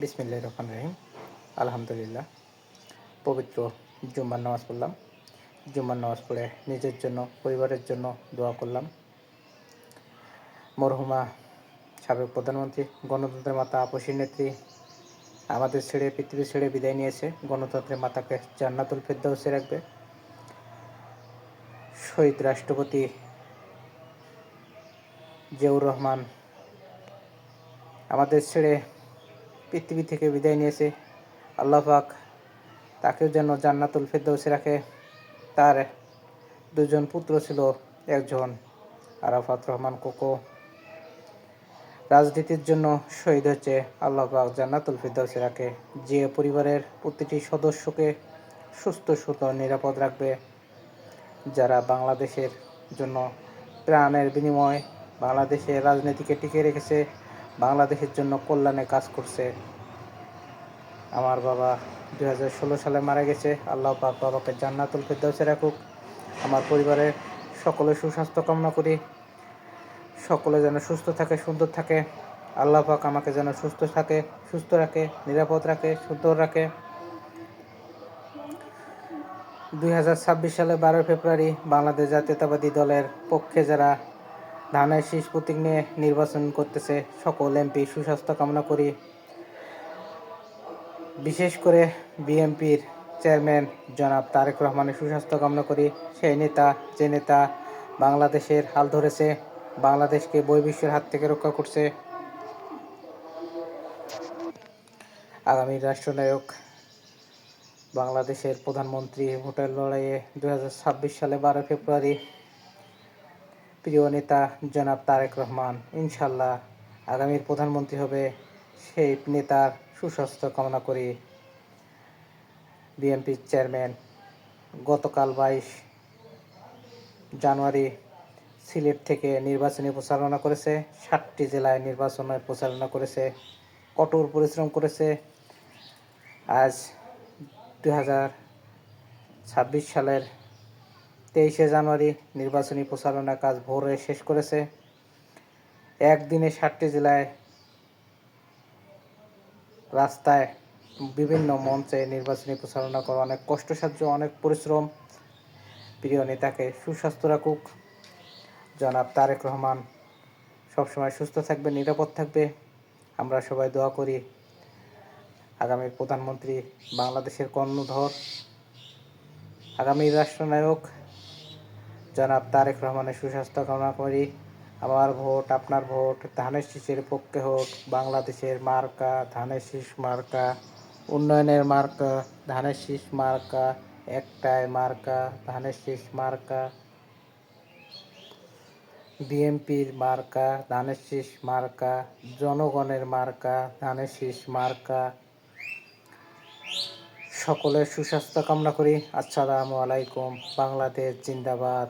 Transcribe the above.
বিসমিল্লাহ রহমান রহিম। আলহামদুলিল্লাহ। পবিত্র জুম্মার নামাজ পড়লাম। জুম্মার নামাজ পড়ে নিজের জন্য, পরিবারের জন্য দোয়া করলাম। মরহুমা, সাবেক প্রধানমন্ত্রী, গণতন্ত্রের মাতা আপসী নেত্রী, আমাদের ছেড়ে পৃথিবী ছেড়ে বিদায় নিয়েছে। গণতন্ত্রের মাতাকে জান্নাতুল ফেরদাউসে রাখবে। শহীদ রাষ্ট্রপতি জিয়াউর রহমান, আমাদের ছেড়ে পৃথিবী থেকে বিদায় নিয়েছে। আল্লাহ পাক তাকেও যেন জান্নাতুল ফেরদৌসে রাখে। তার দুজন পুত্র ছিল একজন আরাফাত রহমান কোকো। রাজনীতির জন্য শহীদ হচ্ছে আল্লাহ পাক জান্নাতুল ফেরদৌসে রাখে। যে পরিবারের প্রতিটি সদস্যকে সুস্থ সুত নিরাপদ রাখবে। যারা বাংলাদেশের জন্য প্রাণের বিনিময় বাংলাদেশের রাজনীতিকে টিকে রেখেছে বাংলাদেশের জন্য কল্যাণে কাজ করছে। আমার বাবা দুই হাজার ষোলো সালে মারা গেছে। আল্লাহ পাক বাবাকে জান্নাতুল ফেরদৌসে রাখুক। আমার পরিবারের সকলে সুস্বাস্থ্য কামনা করি। সকলে যেন সুস্থ থাকে, সুন্দর থাকে। আল্লাহ পাক আমাকে যেন সুস্থ থাকে, সুস্থ রাখে, নিরাপদ রাখে, সুন্দর রাখে। দুই হাজার ছাব্বিশ সালে বারোই ফেব্রুয়ারি বাংলাদেশ জাতীয়তাবাদী দলের পক্ষে যারা ধানের শীষ প্রতীক নিয়ে নির্বাচন করতেছে সকল এমপি। সুস্বাস্থ্য কামনা করি। বিশেষ করে বিএনপির চেয়ারম্যান জনাব তারেক রহমানের সুস্বাস্থ্য কামনা করি। সেই নেতা, যে নেতা বাংলাদেশের হাল ধরেছে, বাংলাদেশকে বহির্বিশ্বের হাত থেকে রক্ষা করছে। আগামী রাষ্ট্রনায়ক বাংলাদেশের প্রধানমন্ত্রী ভোটের লড়াইয়ে দু হাজার ছাব্বিশ সালে বারো ফেব্রুয়ারি প্রিয় নেতা জনাব তারেক রহমান ইনশাল্লাহ আগামীর প্রধানমন্ত্রী হবে সেই নেতার সুস্বাস্থ্য কামনা করি। বিএনপির চেয়ারম্যান গতকাল বাইশ জানুয়ারি সিলেট থেকে নির্বাচনী প্রচারণা করেছে ষাটটি জেলায় নির্বাচনের প্রচারণা করেছে, কঠোর পরিশ্রম করেছে। আজ দু হাজার ছাব্বিশ সালের তেইশে জানুয়ারি নির্বাচনী প্রচারণা কাজ ভোরে শেষ করেছে। একদিনে ষাটটি জেলায় রাস্তায় বিভিন্ন মঞ্চে নির্বাচনী প্রচারণা করা অনেক কষ্টসাধ্য, অনেক পরিশ্রম। প্রিয় নেতাকে সুস্বাস্থ্য রাখুক। জনাব তারেক রহমান, সবসময় সুস্থ থাকবে, নিরাপদ থাকবে। আমরা সবাই দোয়া করি আগামী প্রধানমন্ত্রী বাংলাদেশের কর্ণধর, আগামী রাষ্ট্রনায়ক জনাব তারেক রহমানের সুস্বাস্থ্য কামনা করি। আমার ভোট আপনার ভোট, ধানের শীষের পক্ষে হোক, বাংলাদেশের মার্কা, ধানের শীষ মার্কা, উন্নয়নের মার্কা, ধানের শীষ মার্কা, একটাই মার্কা, ধানের শীষ মার্কা, বিএনপির মার্কা, ধানের শীষ মার্কা, জনগণের মার্কা, ধানের শীষ মার্কা। সকলের সুস্বাস্থ্য কামনা করি। আসসালামু আলাইকুম, বাংলাদেশ জিন্দাবাদ।